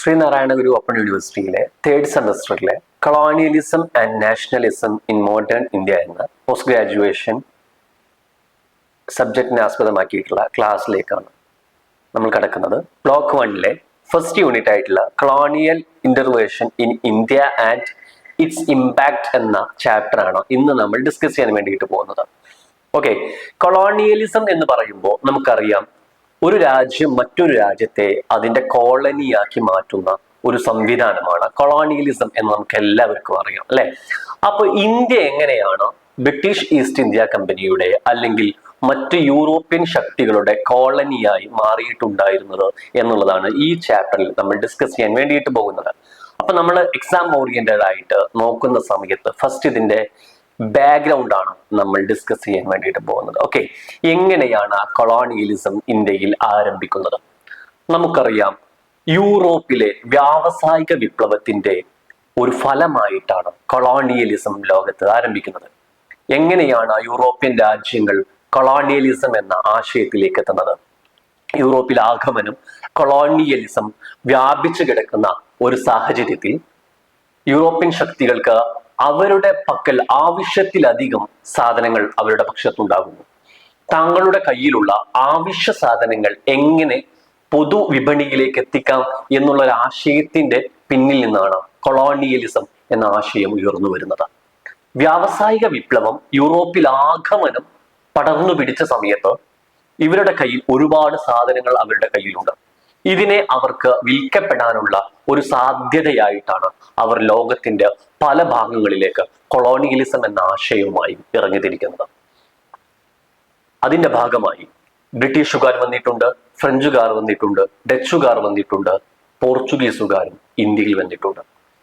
Sreenarayana Guru open യൂണിവേഴ്സിറ്റിയിലെ third സെമസ്റ്ററിലെ colonialism and nationalism in modern India എന്ന post graduation സബ്ജക്റ്റിനെ ആസ്പദമാക്കിയിട്ടുള്ള ക്ലാസ്സിലേക്കാണ് നമ്മൾ കിടക്കുന്നത്. ബ്ലോക്ക് വണ്ണിലെ ഫസ്റ്റ് യൂണിറ്റ് ആയിട്ടുള്ള colonial intervention in India and its impact എന്ന ചാപ്റ്റർ ആണ് ഇന്ന് നമ്മൾ ഡിസ്കസ് ചെയ്യാൻ വേണ്ടിയിട്ട് പോകുന്നത്. ഓക്കെ കൊളോണിയലിസം എന്ന് പറയുമ്പോൾ നമുക്കറിയാം ഒരു രാജ്യം മറ്റൊരു രാജ്യത്തെ അതിന്റെ കോളനിയാക്കി മാറ്റുന്ന ഒരു സംവിധാനമാണ് കൊളോണിയലിസം എന്ന് നമുക്ക് എല്ലാവർക്കും അറിയാം അല്ലെ? അപ്പൊ ഇന്ത്യ എങ്ങനെയാണ് ബ്രിട്ടീഷ് ഈസ്റ്റ് ഇന്ത്യ കമ്പനിയുടെ അല്ലെങ്കിൽ മറ്റ് യൂറോപ്യൻ ശക്തികളുടെ കോളനിയായി മാറിയിട്ടുണ്ടായിരുന്നത് എന്നുള്ളതാണ് ഈ ചാപ്റ്ററിൽ നമ്മൾ ഡിസ്കസ് ചെയ്യാൻ വേണ്ടിയിട്ട് പോകുന്നത്. അപ്പൊ നമ്മൾ എക്സാം ഓറിയന്റഡ് ആയിട്ട് നോക്കുന്ന സമയത്ത് ഫസ്റ്റ് ഇതിന്റെ ബാക്ക്ഗ്രൗണ്ട് ആണ് നമ്മൾ ഡിസ്കസ് ചെയ്യാൻ വേണ്ടിയിട്ട് പോകുന്നത്. ഓക്കെ എങ്ങനെയാണ് ആ കൊളോണിയലിസം ഇന്ത്യയിൽ ആരംഭിക്കുന്നത്? നമുക്കറിയാം യൂറോപ്പിലെ വ്യാവസായിക വിപ്ലവത്തിന്റെ ഒരു ഫലമായിട്ടാണ് കൊളോണിയലിസം ലോകത്ത് ആരംഭിക്കുന്നത്. എങ്ങനെയാണ് യൂറോപ്യൻ രാജ്യങ്ങൾ കൊളോണിയലിസം എന്ന ആശയത്തിലേക്ക് എത്തുന്നത്? യൂറോപ്പിൽ ആഗമനം കൊളോണിയലിസം വ്യാപിച്ചു കിടക്കുന്ന ഒരു സാഹചര്യത്തിൽ യൂറോപ്യൻ ശക്തികൾക്ക് അവരുടെ പക്കൽ ആവശ്യത്തിലധികം സാധനങ്ങൾ അവരുടെ പക്ഷത്തുണ്ടാകുന്നു. താങ്കളുടെ കയ്യിലുള്ള ആവശ്യ സാധനങ്ങൾ എങ്ങനെ പൊതു വിപണിയിലേക്ക് എത്തിക്കാം എന്നുള്ള ഒരു ആശയത്തിന്റെ പിന്നിൽ നിന്നാണ് കൊളോണിയലിസം എന്ന ആശയം ഉയർന്നു വരുന്നത്. വ്യാവസായിക വിപ്ലവം യൂറോപ്പിൽ ആഗമനം പടർന്നു പിടിച്ച സമയത്ത് ഇവരുടെ കയ്യിൽ ഒരുപാട് സാധനങ്ങൾ അവരുടെ കയ്യിലുണ്ട്. ഇതിനെ അവർക്ക് വിൽക്കപ്പെടാനുള്ള ഒരു സാധ്യതയായിട്ടാണ് അവർ ലോകത്തിന്റെ പല ഭാഗങ്ങളിലേക്ക് കൊളോണിയലിസം എന്ന ആശയവുമായി ഇറങ്ങിത്തിരിക്കുന്നത്. അതിന്റെ ഭാഗമായി ബ്രിട്ടീഷുകാർ വന്നിട്ടുണ്ട് ഫ്രഞ്ചുകാർ വന്നിട്ടുണ്ട് ഡച്ചുകാർ വന്നിട്ടുണ്ട് പോർച്ചുഗീസുകാരും ഇന്ത്യയിൽ വന്നിട്ടുണ്ട്.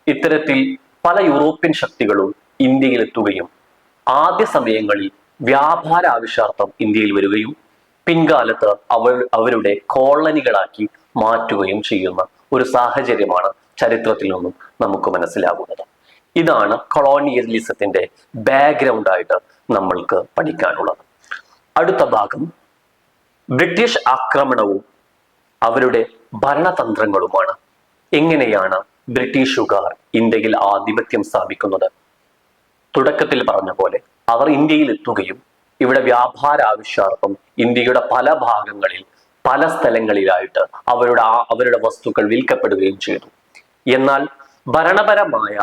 ഇത്തരത്തിൽ പല യൂറോപ്യൻ ശക്തികളും ഇന്ത്യയിൽ എത്തുകയും ആദ്യ സമയങ്ങളിൽ വ്യാപാര ആവശ്യാർത്ഥം ഇന്ത്യയിൽ വരികയും പിൻകാലത്ത് അവർ അവരുടെ കോളനികളാക്കി മാറ്റുകയും ചെയ്യുന്ന ഒരു സാഹചര്യമാണ് ചരിത്രത്തിൽ നിന്നും നമുക്ക് മനസ്സിലാകുന്നത്. ഇതാണ് കൊളോണിയലിസത്തിന്റെ ബാക്ക്ഗ്രൗണ്ട് ആയിട്ട് നമ്മൾക്ക് പഠിക്കാനുള്ളത്. അടുത്ത ഭാഗം ബ്രിട്ടീഷ് ആക്രമണവും അവരുടെ ഭരണതന്ത്രങ്ങളുമാണ് എങ്ങനെയാണ് ബ്രിട്ടീഷുകാർ ഇന്ത്യയിൽ ആധിപത്യം സ്ഥാപിക്കുന്നത്. തുടക്കത്തിൽ പറഞ്ഞ പോലെ അവർ ഇന്ത്യയിൽ എത്തുകയും ഇവിടെ വ്യാപാര ആവശ്യാർത്ഥം ഇന്ത്യയുടെ പല ഭാഗങ്ങളിൽ പല സ്ഥലങ്ങളിലായിട്ട് അവരുടെ അവരുടെ വസ്തുക്കൾ വിൽക്കപ്പെടുകയും ചെയ്തു. എന്നാൽ ഭരണപരമായ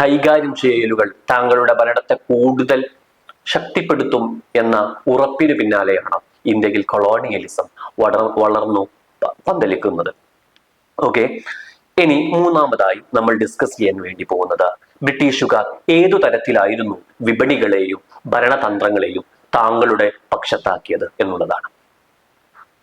കൈകാര്യം ചെയ്യലുകൾ താങ്കളുടെ ഭരണത്തെ കൂടുതൽ ശക്തിപ്പെടുത്തും എന്ന ഉറപ്പിന് പിന്നാലെയാണ് ഇന്ത്യയിൽ കൊളോണിയലിസം വളർ വളർന്നു പന്തലിക്കുന്നത്. ഓക്കെ ഇനി മൂന്നാമതായി നമ്മൾ ഡിസ്കസ് ചെയ്യാൻ വേണ്ടി പോകുന്നത് ബ്രിട്ടീഷുകാർ ഏതു തരത്തിലായിരുന്നു വിപണികളെയും ഭരണതന്ത്രങ്ങളെയും താങ്കളുടെ പക്ഷത്താക്കിയത് എന്നുള്ളതാണ്.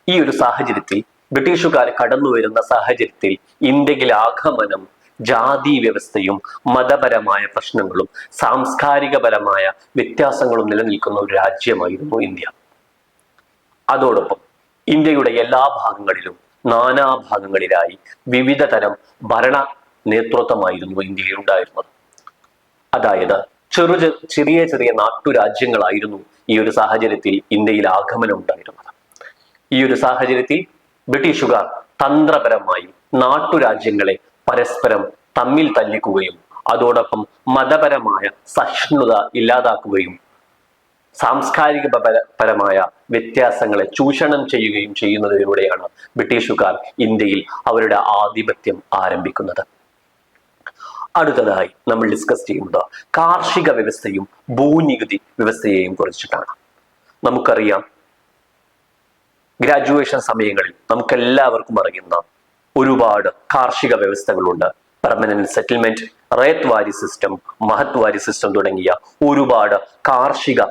ഈ ഒരു സാഹചര്യത്തിൽ ബ്രിട്ടീഷുകാർ കടന്നു വരുന്ന സാഹചര്യത്തിൽ ഇന്ത്യയിൽ ആഗമനം ജാതി വ്യവസ്ഥയും മതപരമായ പ്രശ്നങ്ങളും സാംസ്കാരികപരമായ വ്യത്യാസങ്ങളും നിലനിൽക്കുന്ന ഒരു രാജ്യമായിരുന്നു ഇന്ത്യ. അതോടൊപ്പം ഇന്ത്യയുടെ എല്ലാ ഭാഗങ്ങളിലും നാനാ ഭാഗങ്ങളിലായി വിവിധ തരം ഭരണ നേതൃത്വമായിരുന്നു ഇന്ത്യയിൽ ഉണ്ടായിരുന്നത്. അതായത് ചെറു ചെറിയ ചെറിയ നാട്ടുരാജ്യങ്ങളായിരുന്നു ഈ ഒരു സാഹചര്യത്തിൽ ഇന്ത്യയിൽ ആഗമനം ഉണ്ടായിരുന്നത്. ഈ ഒരു സാഹചര്യത്തിൽ ബ്രിട്ടീഷുകാർ തന്ത്രപരമായി നാട്ടുരാജ്യങ്ങളെ പരസ്പരം തമ്മിൽ തല്ലിക്കുകയും അതോടൊപ്പം മതപരമായ സഹിഷ്ണുത ഇല്ലാതാക്കുകയും സാംസ്കാരിക പര- പരമായ വ്യത്യാസങ്ങളെ ചൂഷണം ചെയ്യുകയും ചെയ്യുന്നതിലൂടെയാണ് ബ്രിട്ടീഷുകാർ ഇന്ത്യയിൽ അവരുടെ ആധിപത്യം ആരംഭിക്കുന്നത്. അടുത്തതായി നമ്മൾ ഡിസ്കസ് ചെയ്യുന്നത് കാർഷിക വ്യവസ്ഥയും ഭൂനികുതി വ്യവസ്ഥയെയും കുറിച്ചിട്ടാണ്. നമുക്കറിയാം ഗ്രാജുവേഷൻ സമയങ്ങളിൽ നമുക്കെല്ലാവർക്കും അറിയുന്ന ഒരുപാട് കാർഷിക വ്യവസ്ഥകളുണ്ട്. പെർമനന്റ് സെറ്റിൽമെന്റ് റേത്ത് വാരി സിസ്റ്റം മഹത് വാരി സിസ്റ്റം തുടങ്ങിയ ഒരുപാട് കാർഷിക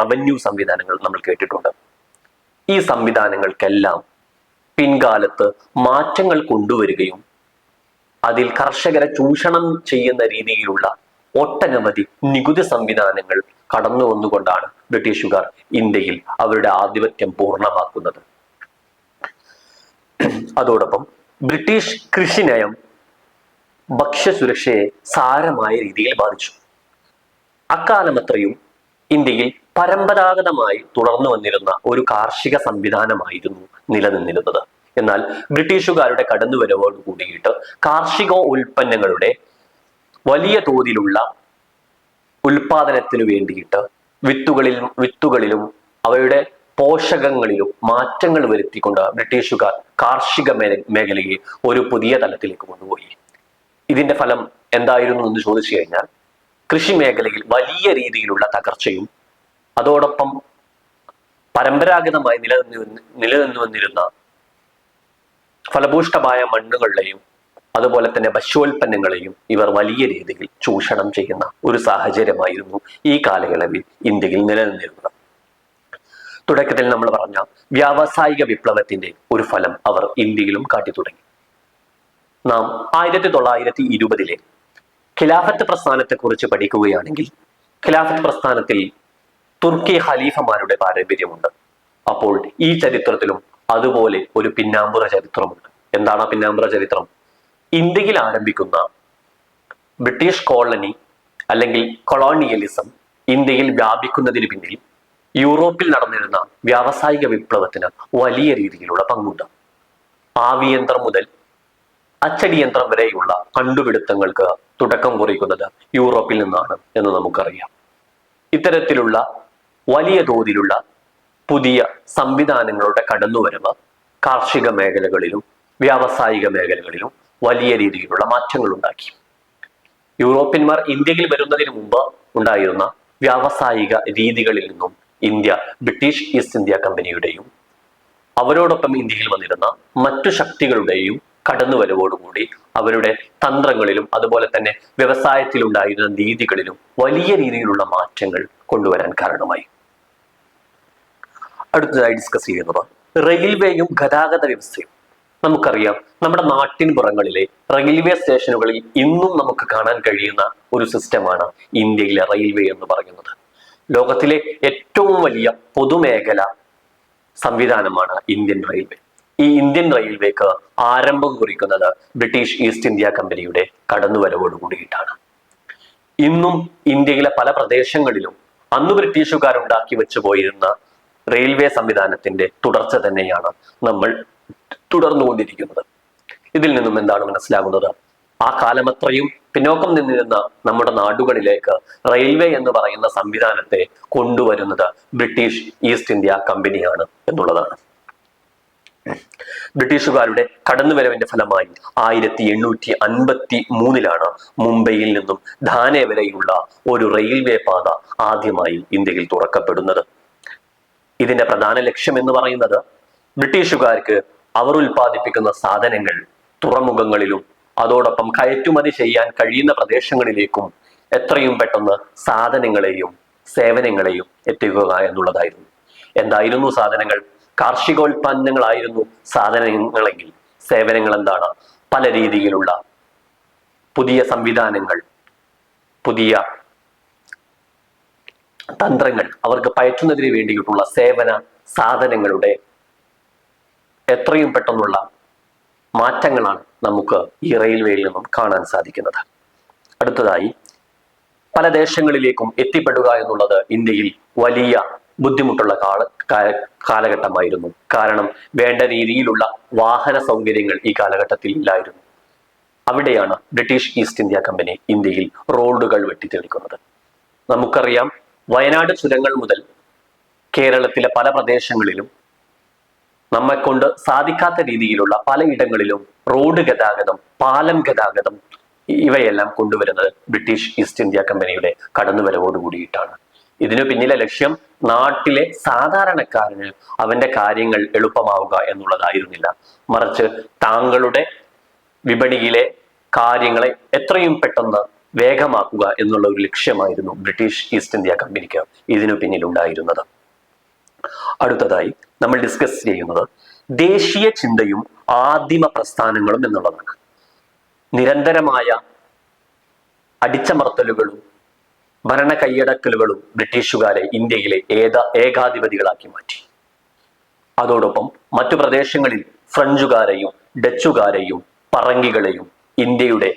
റവന്യൂ സംവിധാനങ്ങൾ നമ്മൾ കേട്ടിട്ടുണ്ട്. ഈ സംവിധാനങ്ങൾക്കെല്ലാം പിൻകാലത്ത് മാറ്റങ്ങൾ കൊണ്ടുവരികയും അതിൽ കർഷകരെ ചൂഷണം ചെയ്യുന്ന രീതിയിലുള്ള ഒട്ടനവധി നികുതി സംവിധാനങ്ങൾ കടന്നു വന്നുകൊണ്ടാണ് ബ്രിട്ടീഷുകാർ ഇന്ത്യയിൽ അവരുടെ ആധിപത്യം പൂർണമാക്കുന്നത്. അതോടൊപ്പം ബ്രിട്ടീഷ് കൃഷി നയം ഭക്ഷ്യസുരക്ഷയെ സാരമായ രീതിയിൽ ബാധിച്ചു. അക്കാലമത്രയും ഇന്ത്യയിൽ പരമ്പരാഗതമായി തുടർന്നു വന്നിരുന്ന ഒരു കാർഷിക സംവിധാനമായിരുന്നു നിലനിന്നിരുന്നത്. എന്നാൽ ബ്രിട്ടീഷുകാരുടെ കടന്നുവരവോട് കൂടിയിട്ട് കാർഷിക ഉൽപ്പന്നങ്ങളുടെ വലിയ തോതിലുള്ള ഉൽപാദനത്തിന് വേണ്ടിയിട്ട് വിത്തുകളിൽ വിത്തുകളിലും അവയുടെ പോഷകങ്ങളിലും മാറ്റങ്ങൾ വരുത്തിക്കൊണ്ട് ബ്രിട്ടീഷുകാർ കാർഷിക മേഖലയെ ഒരു പുതിയ തലത്തിലേക്ക് കൊണ്ടുപോയി. ഇതിന്റെ ഫലം എന്തായിരുന്നു എന്ന് ചോദിച്ചു കഴിഞ്ഞാൽ കൃഷി മേഖലയിൽ വലിയ രീതിയിലുള്ള തകർച്ചയും അതോടൊപ്പം പരമ്പരാഗതമായി നിലനിന്നു നിലനിന്നു വന്നിരുന്ന ഫലഭൂഷ്ടമായ മണ്ണുകളെയും അതുപോലെ തന്നെ ഭക്ഷ്യോൽപ്പന്നങ്ങളെയും ഇവർ വലിയ രീതിയിൽ ചൂഷണം ചെയ്യുന്ന ഒരു സാഹചര്യമായിരുന്നു ഈ കാലയളവിൽ ഇന്ത്യയിൽ നിലനിന്നിരുന്നത്. തുടക്കത്തിൽ നമ്മൾ പറഞ്ഞ വ്യാവസായിക വിപ്ലവത്തിന്റെ ഒരു ഫലം അവർ ഇന്ത്യയിലും കാട്ടി തുടങ്ങി. നാം ആയിരത്തി തൊള്ളായിരത്തി ഇരുപതിലെ ഖിലാഫത്ത് പ്രസ്ഥാനത്തെ കുറിച്ച് പഠിക്കുകയാണെങ്കിൽ ഖിലാഫത്ത് പ്രസ്ഥാനത്തിൽ തുർക്കി ഖലീഫമാരുടെ പാരമ്പര്യമുണ്ട്. അപ്പോൾ ഈ ചരിത്രത്തിലും അതുപോലെ ഒരു പിന്നാമ്പുറ ചരിത്രമുണ്ട്. എന്താണ് ആ പിന്നാമ്പുറ ചരിത്രം? ഇന്ത്യയിൽ ആരംഭിക്കുന്ന ബ്രിട്ടീഷ് കോളനി അല്ലെങ്കിൽ കൊളോണിയലിസം ഇന്ത്യയിൽ വ്യാപിക്കുന്നതിന് പിന്നിൽ യൂറോപ്പിൽ നടന്നിരുന്ന വ്യാവസായിക വിപ്ലവത്തിന് വലിയ രീതിയിലുള്ള പങ്കുണ്ട്. ആവിയന്ത്രം മുതൽ അച്ചടിയന്ത്രം വരെയുള്ള കണ്ടുപിടുത്തങ്ങൾക്ക് തുടക്കം കുറിക്കുന്നത് യൂറോപ്പിൽ നിന്നാണ് എന്ന് നമുക്കറിയാം. ഇത്തരത്തിലുള്ള വലിയ തോതിലുള്ള പുതിയ സംവിധാനങ്ങളുടെ കടന്നുവരവ് കാർഷിക മേഖലകളിലും വ്യാവസായിക മേഖലകളിലും വലിയ രീതിയിലുള്ള മാറ്റങ്ങൾ ഉണ്ടാക്കി യൂറോപ്യന്മാർ ഇന്ത്യയിൽ വരുന്നതിന് മുമ്പ് ഉണ്ടായിരുന്ന വ്യാവസായിക രീതികളിൽ നിന്നും ഇന്ത്യ ബ്രിട്ടീഷ് ഈസ്റ്റ് ഇന്ത്യ കമ്പനിയുടെയും അവരോടൊപ്പം ഇന്ത്യയിൽ വന്നിരുന്ന മറ്റു ശക്തികളുടെയും കടന്നുവരവോടുകൂടി അവരുടെ തന്ത്രങ്ങളിലും അതുപോലെ തന്നെ വ്യവസായത്തിലുണ്ടായിരുന്ന രീതികളിലും വലിയ രീതിയിലുള്ള മാറ്റങ്ങൾ കൊണ്ടുവരാൻ കാരണമായി. അടുത്തതായി ഡിസ്കസ് ചെയ്യുന്നത് റെയിൽവേയും ഗതാഗത വ്യവസ്ഥയും. നമുക്കറിയാം. നമ്മുടെ നാട്ടിൻ പുറങ്ങളിലെ റെയിൽവേ സ്റ്റേഷനുകളിൽ ഇന്നും നമുക്ക് കാണാൻ കഴിയുന്ന ഒരു സിസ്റ്റമാണ് ഇന്ത്യയിലെ റെയിൽവേ എന്ന് പറയുന്നത്. ലോകത്തിലെ ഏറ്റവും വലിയ പൊതുമേഖല സംവിധാനമാണ് ഇന്ത്യൻ റെയിൽവേ. ഈ ഇന്ത്യൻ റെയിൽവേക്ക് ആരംഭം കുറിക്കുന്നത് ബ്രിട്ടീഷ് ഈസ്റ്റ് ഇന്ത്യ കമ്പനിയുടെ കടന്നുവരവോട് കൂടിയിട്ടാണ്. ഇന്നും ഇന്ത്യയിലെ പല പ്രദേശങ്ങളിലും അന്ന് ബ്രിട്ടീഷുകാർ ഉണ്ടാക്കി വെച്ചു പോയിരുന്ന റെയിൽവേ സംവിധാനത്തിന്റെ തുടർച്ച തന്നെയാണ് നമ്മൾ തുടർന്നുകൊണ്ടിരിക്കുന്നത്. ഇതിൽ നിന്നും എന്താണ് മനസ്സിലാകുന്നത്? ആ കാലമത്രയും പിന്നോക്കം നിന്നിരുന്ന നമ്മുടെ നാടുകളിലേക്ക് റെയിൽവേ എന്ന് പറയുന്ന സംവിധാനത്തെ കൊണ്ടുവരുന്നത് ബ്രിട്ടീഷ് ഈസ്റ്റ് ഇന്ത്യ കമ്പനിയാണ് എന്നുള്ളതാണ്. ബ്രിട്ടീഷുകാരുടെ കടന്നുവരവിന്റെ ഫലമായി ആയിരത്തി എണ്ണൂറ്റി അൻപത്തി മൂന്നിലാണ് മുംബൈയിൽ നിന്നും ധാനെ വരെയുള്ള ഒരു റെയിൽവേ പാത ആദ്യമായി ഇന്ത്യയിൽ തുറക്കപ്പെടുന്നത്. ഇതിന്റെ പ്രധാന ലക്ഷ്യം എന്ന് പറയുന്നത് ബ്രിട്ടീഷുകാർക്ക് അവർ ഉൽപ്പാദിപ്പിക്കുന്ന സാധനങ്ങൾ തുറമുഖങ്ങളിലും അതോടൊപ്പം കയറ്റുമതി ചെയ്യാൻ കഴിയുന്ന പ്രദേശങ്ങളിലേക്കും എത്രയും പെട്ടെന്ന് സാധനങ്ങളെയും സേവനങ്ങളെയും എത്തിക്കുക എന്നുള്ളതായിരുന്നു. എന്തായിരുന്നു സാധനങ്ങൾ? കാർഷികോൽപ്പന്നങ്ങളായിരുന്നു സാധനങ്ങളെങ്കിൽ സേവനങ്ങൾ എന്താണ്? പല രീതിയിലുള്ള പുതിയ സംവിധാനങ്ങൾ പുതിയ തന്ത്രങ്ങൾ അവർക്ക് പയറ്റുന്നതിന് വേണ്ടിയിട്ടുള്ള സേവന സാധനങ്ങളുടെ എത്രയും പെട്ടെന്നുള്ള മാറ്റങ്ങളാണ് നമുക്ക് ഈ റെയിൽവേയിൽ നിന്നും കാണാൻ സാധിക്കുന്നത്. അടുത്തതായി പല ദേശങ്ങളിലേക്കും എത്തിപ്പെടുക എന്നുള്ളത് ഇന്ത്യയിൽ വലിയ ബുദ്ധിമുട്ടുള്ള കാല കാല- കാലഘട്ടമായിരുന്നു. കാരണം വേണ്ട രീതിയിലുള്ള വാഹന സൗകര്യങ്ങൾ ഈ കാലഘട്ടത്തിൽ ഇല്ലായിരുന്നു. അവിടെയാണ് ബ്രിട്ടീഷ് ഈസ്റ്റ് ഇന്ത്യ കമ്പനി ഇന്ത്യയിൽ റോഡുകൾ വെട്ടിത്തെളിക്കുന്നത് നമുക്കറിയാം വയനാട് ചുരങ്ങൾ മുതൽ കേരളത്തിലെ പല പ്രദേശങ്ങളിലും നമ്മെ കൊണ്ട് സാധിക്കാത്ത രീതിയിലുള്ള പലയിടങ്ങളിലും റോഡ് ഗതാഗതം പാലം ഗതാഗതം ഇവയെല്ലാം കൊണ്ടുവരുന്നത് ബ്രിട്ടീഷ് ഈസ്റ്റ് ഇന്ത്യ കമ്പനിയുടെ കടന്നുവരവോട് കൂടിയിട്ടാണ്. ഇതിനു പിന്നിലെ ലക്ഷ്യം നാട്ടിലെ സാധാരണക്കാരന് അവന്റെ കാര്യങ്ങൾ എളുപ്പമാവുക എന്നുള്ളതായിരുന്നില്ല. മറിച്ച് താങ്കളുടെ വിപണിയിലെ കാര്യങ്ങളെ എത്രയും പെട്ടെന്ന് വേഗമാക്കുക എന്നുള്ള ഒരു ലക്ഷ്യമായിരുന്നു ബ്രിട്ടീഷ് ഈസ്റ്റ് ഇന്ത്യ കമ്പനിക്ക് ഇതിനു പിന്നിലുണ്ടായിരുന്നത്. അടുത്തതായി നമ്മൾ ഡിസ്കസ് ചെയ്യുന്നത് ദേശീയ ചിന്തയും ആദിമ പ്രസ്ഥാനങ്ങളും എന്നുള്ളതാണ്. നിരന്തരമായ അടിച്ചമർത്തലുകളും ഭരണ കൈയടക്കലുകളും ബ്രിട്ടീഷുകാരെ ഇന്ത്യയിലെ ഏത ഏകാധിപതികളാക്കി മാറ്റി. അതോടൊപ്പം മറ്റു പ്രദേശങ്ങളിൽ ഫ്രഞ്ചുകാരെയും ഡച്ചുകാരെയും പറങ്കികളെയും ഇന്ത്യയുടെ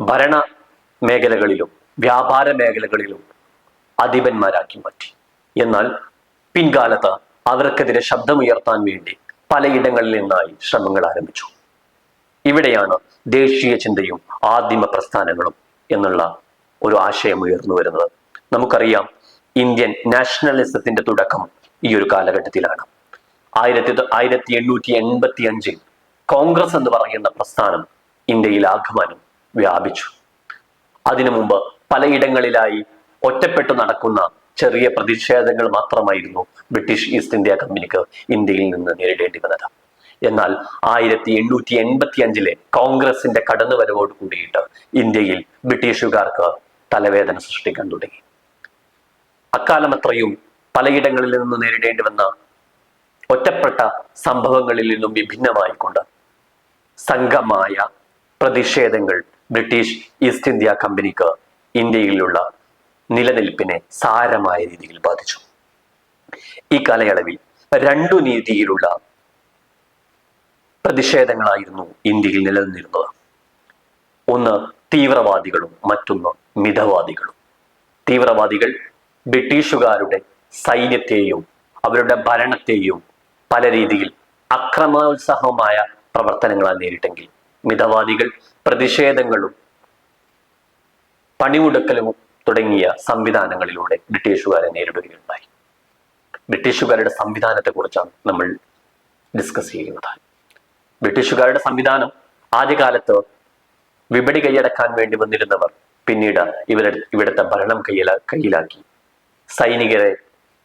ഭരണ മേഖലകളിലും വ്യാപാര മേഖലകളിലും അധിപന്മാരാക്കി മാറ്റി. എന്നാൽ പിൻകാലത്ത് അവർക്കെതിരെ ശബ്ദമുയർത്താൻ വേണ്ടി പലയിടങ്ങളിൽ നിന്നായി ശ്രമങ്ങൾ ആരംഭിച്ചു. ഇവിടെയാണ് ദേശീയ ചിന്തയും ആദിമ പ്രസ്ഥാനങ്ങളും എന്നുള്ള ഒരു ആശയം ഉയർന്നു വരുന്നത്. നമുക്കറിയാം ഇന്ത്യൻ നാഷണലിസത്തിന്റെ തുടക്കം ഈ ഒരു കാലഘട്ടത്തിലാണ്. ആയിരത്തി ആയിരത്തി എണ്ണൂറ്റി എൺപത്തി അഞ്ചിൽ കോൺഗ്രസ് എന്ന് പറയുന്ന പ്രസ്ഥാനം ഇന്ത്യയിൽ ആഗമനം വ്യാപിച്ചു. അതിനു മുമ്പ് പലയിടങ്ങളിലായി ഒറ്റപ്പെട്ടു നടക്കുന്ന ചെറിയ പ്രതിഷേധങ്ങൾ മാത്രമായിരുന്നു ബ്രിട്ടീഷ് ഈസ്റ്റ് ഇന്ത്യ കമ്പനിക്ക് ഇന്ത്യയിൽ നിന്ന് നേരിടേണ്ടി വന്നത്. എന്നാൽ ആയിരത്തി എണ്ണൂറ്റി എൺപത്തി അഞ്ചിലെ കോൺഗ്രസിന്റെ കടന്നുവരവോട് കൂടിയിട്ട് ഇന്ത്യയിൽ ബ്രിട്ടീഷുകാർക്ക് തലവേദന സൃഷ്ടിക്കാൻ തുടങ്ങി. അക്കാലം അത്രയും പലയിടങ്ങളിൽ നിന്ന് നേരിടേണ്ടി വന്ന ഒറ്റപ്പെട്ട സംഭവങ്ങളിൽ നിന്നും വിഭിന്നമായിക്കൊണ്ട് സംഘമായ പ്രതിഷേധങ്ങൾ ബ്രിട്ടീഷ് ഈസ്റ്റ് ഇന്ത്യ കമ്പനിക്ക് ഇന്ത്യയിലുള്ള നിലനിൽപ്പിനെ സാരമായ രീതിയിൽ ബാധിച്ചു. ഈ കാലയളവിൽ രണ്ടു രീതിയിലുള്ള പ്രതിഷേധങ്ങളായിരുന്നു ഇന്ത്യയിൽ നിലനിന്നിരുന്നത്. ഒന്ന് തീവ്രവാദികളും മറ്റൊന്ന് മിതവാദികളും. തീവ്രവാദികൾ ബ്രിട്ടീഷുകാരുടെ സൈന്യത്തെയും അവരുടെ ഭരണത്തെയും പല രീതിയിൽ അക്രമോത്സാഹമായ പ്രവർത്തനങ്ങളാൽ നേരിട്ടെങ്കിൽ മിതവാദികൾ പ്രതിഷേധങ്ങളും പണിമുടക്കലും തുടങ്ങിയ സംവിധാനങ്ങളിലൂടെ ബ്രിട്ടീഷുകാരെ നേരിടുകയുണ്ടായി. ബ്രിട്ടീഷുകാരുടെ സംവിധാനത്തെക്കുറിച്ചാണ് നമ്മൾ ഡിസ്കസ് ചെയ്യുന്നത്. ബ്രിട്ടീഷുകാരുടെ സംവിധാനം ആദ്യകാലത്ത് വിപണി കൈയടക്കാൻ വേണ്ടി വന്നിരുന്നവർ പിന്നീട് ഇവരെ ഇവിടുത്തെ ഭരണം കയ്യില കയ്യിലാക്കി. സൈനികരെ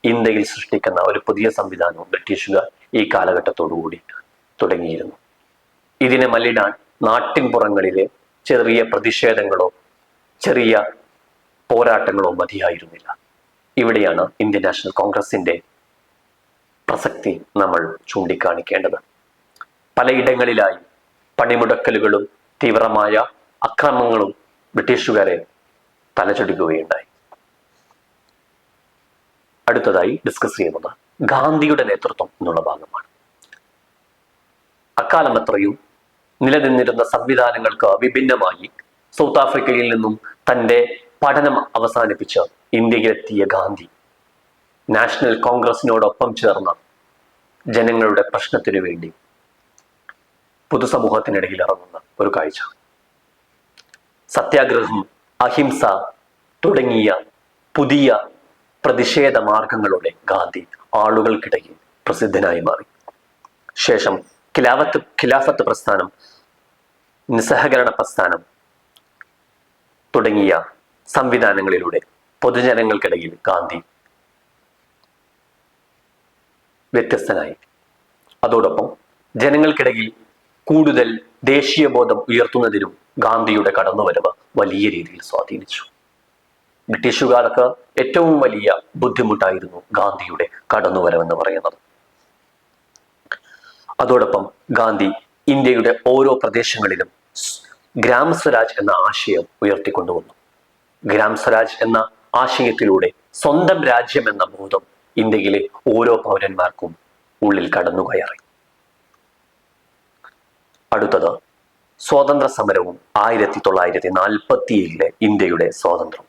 ഇന്ത്യയിൽ സൃഷ്ടിക്കുന്ന ഒരു പുതിയ സംവിധാനവും ബ്രിട്ടീഷുകാർ ഈ കാലഘട്ടത്തോടുകൂടി തുടങ്ങിയിരുന്നു. ഇതിനെ മല്ലിടാൻ നാട്ടിൻപുറങ്ങളിലെ ചെറിയ പ്രതിഷേധങ്ങളോ ചെറിയ പോരാട്ടങ്ങളോ മതിയായിരുന്നില്ല. ഇവിടെയാണ് ഇന്ത്യൻ നാഷണൽ കോൺഗ്രസിന്റെ പ്രസക്തി നമ്മൾ ചൂണ്ടിക്കാണിക്കേണ്ടത്. പലയിടങ്ങളിലായി പണിമുടക്കലുകളും തീവ്രമായ അക്രമങ്ങളും ബ്രിട്ടീഷുകാരെ തലചൊടിക്കുകയുണ്ടായി. അടുത്തതായി ഡിസ്കസ് ചെയ്യുന്നത് ഗാന്ധിയുടെ നേതൃത്വം എന്നുള്ള ഭാഗമാണ്. അക്കാലം അത്രയും നിലനിന്നിരുന്ന സംവിധാനങ്ങൾക്ക് വിഭിന്നമായി സൗത്ത് ആഫ്രിക്കയിൽ നിന്നും തന്റെ പഠനം അവസാനിപ്പിച്ച് ഇന്ത്യയിലെത്തിയ ഗാന്ധി നാഷണൽ കോൺഗ്രസിനോടൊപ്പം ചേർന്ന ജനങ്ങളുടെ പ്രശ്നത്തിനു വേണ്ടി പൊതുസമൂഹത്തിനിടയിൽ ഇറങ്ങുന്ന ഒരു കാഴ്ച. സത്യാഗ്രഹം അഹിംസ തുടങ്ങിയ പുതിയ പ്രതിഷേധ മാർഗങ്ങളുടെ ഗാന്ധി ആളുകൾക്കിടയിൽ പ്രസിദ്ധനായി മാറി. ശേഷം ഖിലാഫത്ത് ഖിലാഫത്ത് പ്രസ്ഥാനം നിസ്സഹകരണ പ്രസ്ഥാനം തുടങ്ങിയ സംവിധാനങ്ങളിലൂടെ പൊതുജനങ്ങൾക്കിടയിൽ ഗാന്ധി വ്യത്യസ്തനായി. അതോടൊപ്പം ജനങ്ങൾക്കിടയിൽ കൂടുതൽ ദേശീയബോധം ഉയർത്തുന്നതിനും ഗാന്ധിയുടെ കടന്നുവരവ് വലിയ രീതിയിൽ സ്വാധീനിച്ചു. ബ്രിട്ടീഷുകാർക്ക് ഏറ്റവും വലിയ ബുദ്ധിമുട്ടായിരുന്നു ഗാന്ധിയുടെ കടന്നുവരവെന്ന് പറയുന്നത്. അതോടൊപ്പം ഗാന്ധി ഇന്ത്യയുടെ ഓരോ പ്രദേശങ്ങളിലും ഗ്രാമസ്വരാജ് എന്ന ആശയം ഉയർത്തിക്കൊണ്ടുവന്നു. ഗ്രാം സ്വരാജ് എന്ന ആശയത്തിലൂടെ സ്വന്തം രാജ്യം എന്ന ബോധം ഇന്ത്യയിലെ ഓരോ പൗരന്മാർക്കും ഉള്ളിൽ കടന്നു കയറി. അടുത്തത് സ്വാതന്ത്ര്യ സമരവും ആയിരത്തി തൊള്ളായിരത്തി നാൽപ്പത്തി ഏഴിലെ ഇന്ത്യയുടെ സ്വാതന്ത്ര്യം.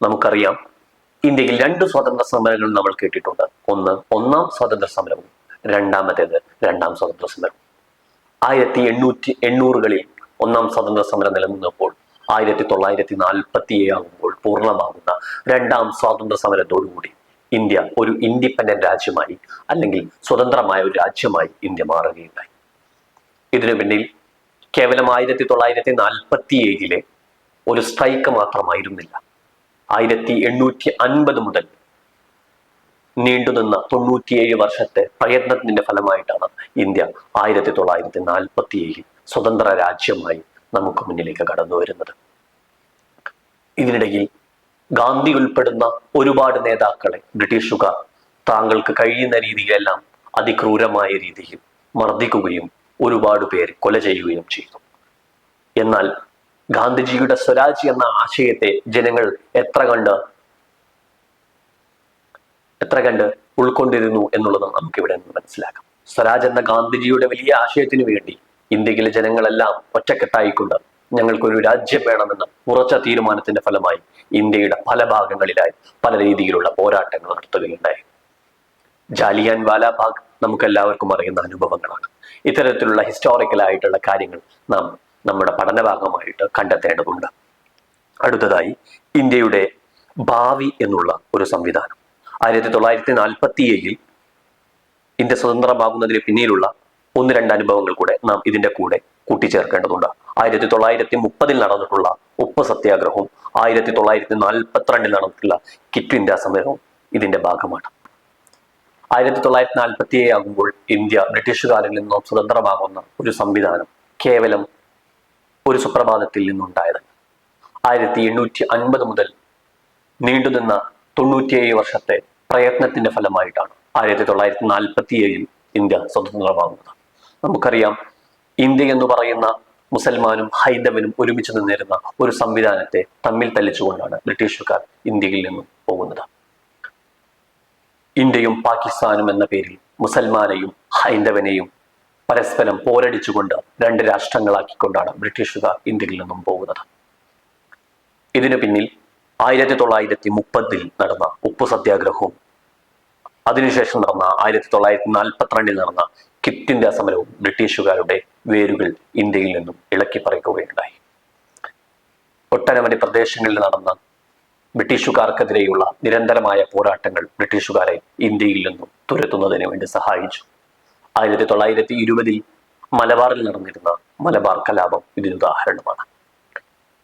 നമുക്കറിയാം ഇന്ത്യയിൽ രണ്ട് സ്വാതന്ത്ര്യ സമരങ്ങൾ നമ്മൾ കേട്ടിട്ടുണ്ട്. ഒന്ന് ഒന്നാം സ്വാതന്ത്ര്യ സമരവും രണ്ടാമത്തേത് രണ്ടാം സ്വാതന്ത്ര്യ സമരവും. ആയിരത്തി എണ്ണൂറ്റി എണ്ണൂറുകളിൽ ഒന്നാം സ്വാതന്ത്ര്യ സമരം നിലനിന്നപ്പോൾ ആയിരത്തി തൊള്ളായിരത്തി നാൽപ്പത്തി ഏഴാകുമ്പോൾ പൂർണമാകുന്ന രണ്ടാം സ്വാതന്ത്ര്യ സമരത്തോടുകൂടി ഇന്ത്യ ഒരു ഇൻഡിപെൻഡന്റ് രാജ്യമായി അല്ലെങ്കിൽ സ്വതന്ത്രമായ ഒരു രാജ്യമായി ഇന്ത്യ മാറുകയുണ്ടായി. ഇതിനു പിന്നിൽ കേവലം ആയിരത്തി തൊള്ളായിരത്തി നാൽപ്പത്തി ഏഴിലെ ഒരു സ്ട്രൈക്ക് മാത്രമായിരുന്നില്ല. ആയിരത്തി എണ്ണൂറ്റി അൻപത് മുതൽ നീണ്ടുനിന്ന തൊണ്ണൂറ്റിയേഴ് വർഷത്തെ പ്രയത്നത്തിന്റെ ഫലമായിട്ടാണ് ഇന്ത്യ ആയിരത്തി തൊള്ളായിരത്തി നാൽപ്പത്തി ഏഴിൽ സ്വതന്ത്ര രാജ്യമായി നമുക്ക് മുന്നിലേക്ക് കടന്നു വരുന്നത്. ഇതിനിടയിൽ ഗാന്ധി ഉൾപ്പെടുന്ന ഒരുപാട് നേതാക്കളെ ബ്രിട്ടീഷുകാർ താങ്കൾക്ക് കഴിയുന്ന രീതിയിലെല്ലാം അതിക്രൂരമായ രീതിയിൽ മർദ്ദിക്കുകയും ഒരുപാട് പേര് കൊല ചെയ്യുകയും ചെയ്തു. എന്നാൽ ഗാന്ധിജിയുടെ സ്വരാജ് എന്ന ആശയത്തെ ജനങ്ങൾ എത്ര കണ്ട് എത്ര കണ്ട് ഉൾക്കൊണ്ടിരുന്നു എന്നുള്ളത് നമുക്കിവിടെ നിന്ന് മനസ്സിലാക്കാം. സ്വരാജ് എന്ന ഗാന്ധിജിയുടെ വലിയ ആശയത്തിനു വേണ്ടി ഇന്ത്യയിലെ ജനങ്ങളെല്ലാം ഒറ്റക്കെട്ടായിക്കൊണ്ട് ഞങ്ങൾക്കൊരു രാജ്യം വേണമെന്ന ഉറച്ച തീരുമാനത്തിന്റെ ഫലമായി ഇന്ത്യയുടെ പല ഭാഗങ്ങളിലായി പല രീതിയിലുള്ള പോരാട്ടങ്ങൾ നടത്തുകയുണ്ടായി. ജാലിയാൻ വാലാബാഗ് നമുക്ക് എല്ലാവർക്കും അറിയുന്ന അനുഭവങ്ങളാണ്. ഇത്തരത്തിലുള്ള ഹിസ്റ്റോറിക്കൽ ആയിട്ടുള്ള കാര്യങ്ങൾ നാം നമ്മുടെ പഠനഭാഗമായിട്ട് കണ്ടെത്തേണ്ടതുണ്ട്. അടുത്തതായി ഇന്ത്യയുടെ ഭാവി എന്നുള്ള ഒരു സംവിധാനം. ആയിരത്തി തൊള്ളായിരത്തി നാൽപ്പത്തി ഏഴിൽ ഇന്ത്യ സ്വതന്ത്രമാകുന്നതിന് പിന്നിലുള്ള ഒന്ന് രണ്ട് അനുഭവങ്ങൾ കൂടെ നാം ഇതിന്റെ കൂടെ കൂട്ടിച്ചേർക്കേണ്ടതുണ്ട്. ആയിരത്തി തൊള്ളായിരത്തി മുപ്പതിൽ നടന്നിട്ടുള്ള ഉപ്പ് സത്യാഗ്രഹവും ആയിരത്തി തൊള്ളായിരത്തി നാൽപ്പത്തിരണ്ടിൽ നടന്നിട്ടുള്ള കിറ്റ് ഇന്ത്യ സമരവും ഇതിന്റെ ഭാഗമാണ്. ആയിരത്തി തൊള്ളായിരത്തി നാൽപ്പത്തി ഏഴ് ആകുമ്പോൾ ഇന്ത്യ ബ്രിട്ടീഷുകാരിൽ നിന്നും സ്വതന്ത്രമാകുന്ന ഒരു സംവിധാനം കേവലം ഒരു സുപ്രഭാതത്തിൽ നിന്നുണ്ടായത്. ആയിരത്തി എണ്ണൂറ്റി അൻപത് മുതൽ നീണ്ടുനിന്ന തൊണ്ണൂറ്റിയേഴ് വർഷത്തെ പ്രയത്നത്തിന്റെ ഫലമായിട്ടാണ് ആയിരത്തി തൊള്ളായിരത്തി നാൽപ്പത്തി ഏഴിൽ ഇന്ത്യ സ്വതന്ത്രമാകുന്നത്. നമുക്കറിയാം ഇന്ത്യ എന്ന് പറയുന്ന മുസൽമാനും ഹൈന്ദവനും ഒരുമിച്ച് നിന്നിരുന്ന ഒരു സംവിധാനത്തെ തമ്മിൽ തല്ലിച്ചുകൊണ്ടാണ് ബ്രിട്ടീഷുകാർ ഇന്ത്യയിൽ നിന്നും പോകുന്നത്. ഇന്ത്യയും പാകിസ്ഥാനും എന്ന പേരിൽ മുസൽമാനെയും ഹൈന്ദവനെയും പരസ്പരം പോരടിച്ചുകൊണ്ട് രണ്ട് രാഷ്ട്രങ്ങളാക്കിക്കൊണ്ടാണ് ബ്രിട്ടീഷുകാർ ഇന്ത്യയിൽ നിന്നും പോകുന്നത്. ഇതിനു പിന്നിൽ ആയിരത്തി തൊള്ളായിരത്തി മുപ്പതിൽ നടന്ന ഉപ്പു സത്യാഗ്രഹവും അതിനുശേഷം നടന്ന ആയിരത്തി തൊള്ളായിരത്തി നാൽപ്പത്തിരണ്ടിൽ നടന്ന കിറ്റ് ഇന്ത്യ സമരവും ബ്രിട്ടീഷുകാരുടെ വേരുകൾ ഇന്ത്യയിൽ നിന്നും ഇളക്കി പറിക്കുകയുണ്ടായി. ഒട്ടനവധി പ്രദേശങ്ങളിൽ നടന്ന ബ്രിട്ടീഷുകാർക്കെതിരെയുള്ള നിരന്തരമായ പോരാട്ടങ്ങൾ ബ്രിട്ടീഷുകാരെ ഇന്ത്യയിൽ നിന്നും തുരത്തുന്നതിന് വേണ്ടി സഹായിച്ചു. ആയിരത്തി തൊള്ളായിരത്തി ഇരുപതിൽ മലബാറിൽ നടന്നിരുന്ന മലബാർ കലാപം ഇതിനുദാഹരണമാണ്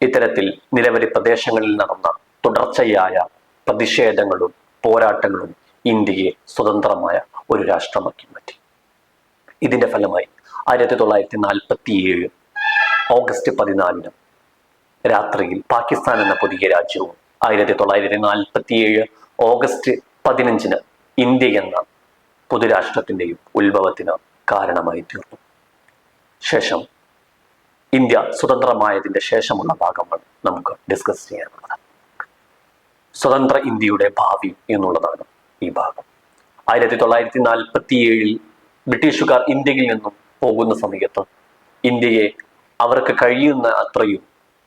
ഇത്തരത്തിൽ നിരവധി പ്രദേശങ്ങളിൽ നടന്ന തുടർച്ചയായ പ്രതിഷേധങ്ങളും പോരാട്ടങ്ങളും ഇന്ത്യയെ സ്വതന്ത്രമായ ഒരു രാഷ്ട്രമാക്കി മാറ്റി. ഇതിന്റെ ഫലമായി ആയിരത്തി തൊള്ളായിരത്തി നാൽപ്പത്തി ഏഴ് ഓഗസ്റ്റ് പതിനാലിന് രാത്രിയിൽ പാകിസ്ഥാൻ എന്ന പുതിയ രാജ്യവും ആയിരത്തി തൊള്ളായിരത്തി നാൽപ്പത്തി ഏഴ് ഓഗസ്റ്റ് പതിനഞ്ചിന് ഇന്ത്യ എന്ന പൊതുരാഷ്ട്രത്തിന്റെയും ഉത്ഭവത്തിന് കാരണമായി തീർന്നു. ശേഷം ഇന്ത്യ സ്വതന്ത്രമായതിന്റെ ശേഷമുള്ള ഭാഗമാണ് നമുക്ക് ഡിസ്കസ് ചെയ്യാനുള്ളത് സ്വതന്ത്ര ഇന്ത്യയുടെ ഭാവി എന്നുള്ളതാണ് ഈ ഭാഗം. ആയിരത്തി തൊള്ളായിരത്തി നാൽപ്പത്തി ഏഴിൽ ബ്രിട്ടീഷുകാർ ഇന്ത്യയിൽ നിന്നും പോകുന്ന സമയത്ത് ഇന്ത്യയെ അവർക്ക് കഴിയുന്ന അത്രയും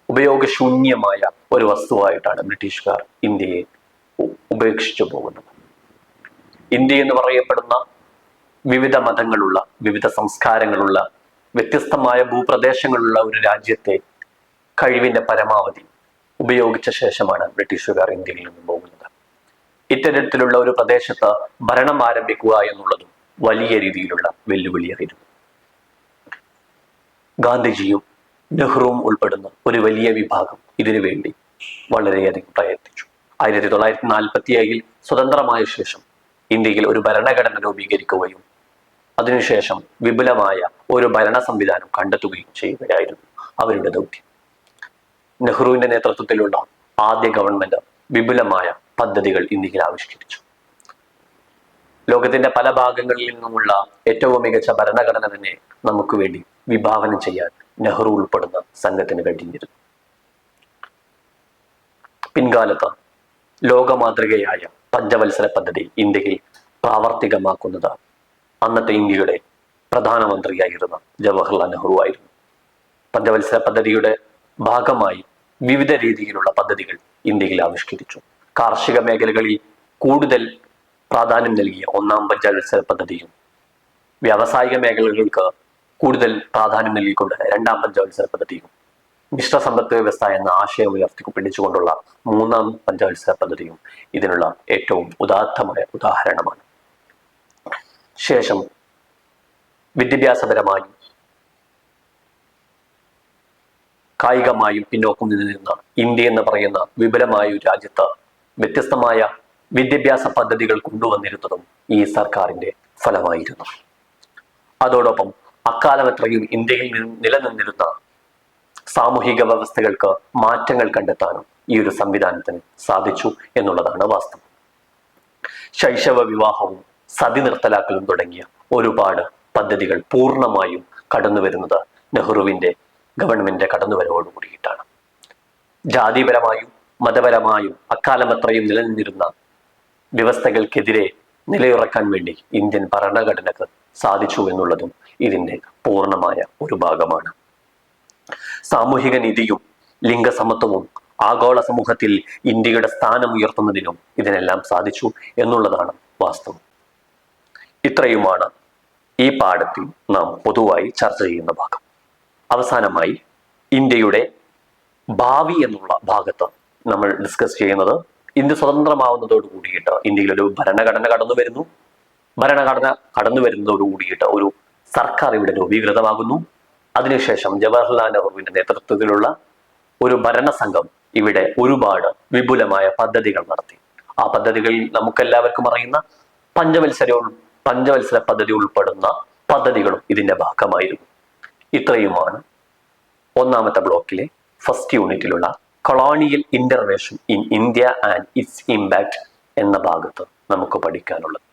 ഉപയോഗശൂന്യമായ ഒരു വസ്തുവായിട്ടാണ് ബ്രിട്ടീഷുകാർ ഇന്ത്യയെ ഉപേക്ഷിച്ചു പോകുന്നത്. ഇന്ത്യ എന്ന് പറയപ്പെടുന്ന വിവിധ മതങ്ങളുള്ള വിവിധ സംസ്കാരങ്ങളുള്ള വ്യത്യസ്തമായ ഭൂപ്രദേശങ്ങളുള്ള ഒരു രാജ്യത്തെ കഴിവിന്റെ പരമാവധി ഉപയോഗിച്ച ശേഷമാണ് ബ്രിട്ടീഷുകാർ ഇന്ത്യയിൽ നിന്നും പോകുന്നത്. ഇത്തരത്തിലുള്ള ഒരു പ്രദേശത്ത് ഭരണം ആരംഭിക്കുക എന്നുള്ളതും വലിയ രീതിയിലുള്ള വെല്ലുവിളിയായിരുന്നു ഗാന്ധിജിയും നെഹ്റുവും ഉൾപ്പെടുന്ന ഒരു വലിയ വിഭാഗം ഇതിനു വേണ്ടി വളരെയധികം പ്രയത്നിച്ചു. ആയിരത്തി തൊള്ളായിരത്തി നാൽപ്പത്തി ഏഴിൽ സ്വതന്ത്രമായ ശേഷം ഇന്ത്യയിൽ ഒരു ഭരണഘടന രൂപീകരിക്കുകയും അതിനുശേഷം വിപുലമായ ഒരു ഭരണ സംവിധാനം കണ്ടെത്തുകയും ചെയ്യുകയായിരുന്നു അവരുടെ ദൗത്യം. നെഹ്റുവിന്റെ നേതൃത്വത്തിലുള്ള ആദ്യ ഗവൺമെന്റ് വിപുലമായ പദ്ധതികൾ ഇന്ത്യയിൽ ആവിഷ്കരിച്ചു. ലോകത്തിന്റെ പല ഭാഗങ്ങളിൽ നിന്നുമുള്ള ഏറ്റവും മികച്ച ഭരണഘടന തന്നെ നമുക്ക് വേണ്ടി വിഭാവനം ചെയ്യാൻ നെഹ്റു ഉൾപ്പെടുന്ന സംഘത്തിന് കഴിഞ്ഞിരുന്നു. പിൻകാലത്ത് ലോകമാതൃകയായ പഞ്ചവത്സര പദ്ധതി ഇന്ത്യയിൽ പ്രാവർത്തികമാക്കുന്നത് അന്നത്തെ ഇന്ത്യയുടെ പ്രധാനമന്ത്രിയായിരുന്ന ജവഹർലാൽ നെഹ്റു ആയിരുന്നു. പഞ്ചവത്സര പദ്ധതിയുടെ ഭാഗമായി വിവിധ രീതിയിലുള്ള പദ്ധതികൾ ഇന്ത്യയിൽ ആവിഷ്കരിച്ചു. കാർഷിക മേഖലകളിൽ കൂടുതൽ പ്രാധാന്യം നൽകിയ ഒന്നാം പഞ്ചവത്സര പദ്ധതിയും വ്യാവസായിക മേഖലകൾക്ക് കൂടുതൽ പ്രാധാന്യം നൽകിക്കൊണ്ട് രണ്ടാം പഞ്ചവത്സര പദ്ധതിയും മിശ്ര സമ്പദ് വ്യവസ്ഥ എന്ന ആശയം ഉയർത്തിപ്പിടിച്ചുകൊണ്ടുള്ള മൂന്നാം പഞ്ചവത്സര പദ്ധതിയും ഇതിനുള്ള ഏറ്റവും ഉദാത്തമായ ഉദാഹരണമാണ്. ശേഷം വിദ്യാഭ്യാസപരമായും കായികമായും പിന്നോക്കം നിന്നിരുന്ന ഇന്ത്യ എന്ന് പറയുന്ന വിപുലമായ രാജ്യത്ത് വ്യത്യസ്തമായ വിദ്യാഭ്യാസ പദ്ധതികൾ കൊണ്ടുവന്നിരുന്നതും ഈ സർക്കാരിന്റെ ഫലമായിരുന്നു. അതോടൊപ്പം അക്കാലമത്രയും ഇന്ത്യയിൽ നിന്നും നിലനിന്നിരുന്ന സാമൂഹിക വ്യവസ്ഥകൾക്ക് മാറ്റങ്ങൾ കണ്ടെത്താനും ഈ ഒരു സംവിധാനത്തിന് സാധിച്ചു എന്നുള്ളതാണ് വാസ്തവം. ശൈശവ വിവാഹവും സതി നിർത്തലാക്കലും തുടങ്ങിയ ഒരുപാട് പദ്ധതികൾ പൂർണമായും കടന്നു വരുന്നത് നെഹ്റുവിന്റെ ഗവൺമെന്റ് കടന്നുവരവോട് കൂടിയിട്ടാണ് ജാതിപരമായും മതപരമായും അക്കാലമത്രയും നിലനിന്നിരുന്ന വ്യവസ്ഥകൾക്കെതിരെ നിലയുറക്കാൻ വേണ്ടി ഇന്ത്യൻ ഭരണഘടനക്ക് സാധിച്ചു എന്നുള്ളതും ഇതിന്റെ പൂർണമായ ഒരു ഭാഗമാണ്. സാമൂഹിക നീതിയും ലിംഗസമത്വവും ആഗോള സമൂഹത്തിൽ ഇന്ത്യയുടെ സ്ഥാനം ഉയർത്തുന്നതിനും ഇതിനെല്ലാം സാധിച്ചു എന്നുള്ളതാണ് വാസ്തവം. ഇത്രയുമാണ് ഈ പാഠത്തിൽ നാം പൊതുവായി ചർച്ച ചെയ്യുന്ന ഭാഗം. അവസാനമായി ഇന്ത്യയുടെ ഭാവി എന്നുള്ള ഭാഗത്ത് നമ്മൾ ഡിസ്കസ് ചെയ്യുന്നത് ഇന്ത്യ സ്വതന്ത്രമാവുന്നതോട് കൂടിയിട്ട് ഇന്ത്യയിൽ ഒരു ഭരണഘടന കടന്നു വരുന്നു. ഭരണഘടന കടന്നു വരുന്നതോട് കൂടിയിട്ട് ഒരു സർക്കാർ ഇവിടെ രൂപീകൃതമാകുന്നു. അതിനുശേഷം ജവഹർലാൽ നെഹ്റുവിന്റെ നേതൃത്വത്തിലുള്ള ഒരു ഭരണസംഘം ഇവിടെ ഒരുപാട് വിപുലമായ പദ്ധതികൾ നടത്തി. ആ പദ്ധതികളിൽ നമുക്കെല്ലാവർക്കും അറിയുന്ന പഞ്ചവത്സര പഞ്ചവത്സര പദ്ധതി ഉൾപ്പെടുന്ന പദ്ധതികളും ഇതിന്റെ ഭാഗമായിരുന്നു. ഇത്രയുമാണ് ഒന്നാമത്തെ ബ്ലോക്കിലെ first യൂണിറ്റിലുള്ള colonial intervention in India and its impact എന്ന ഭാഗത്ത് നമുക്ക് പഠിക്കാനുള്ളത്.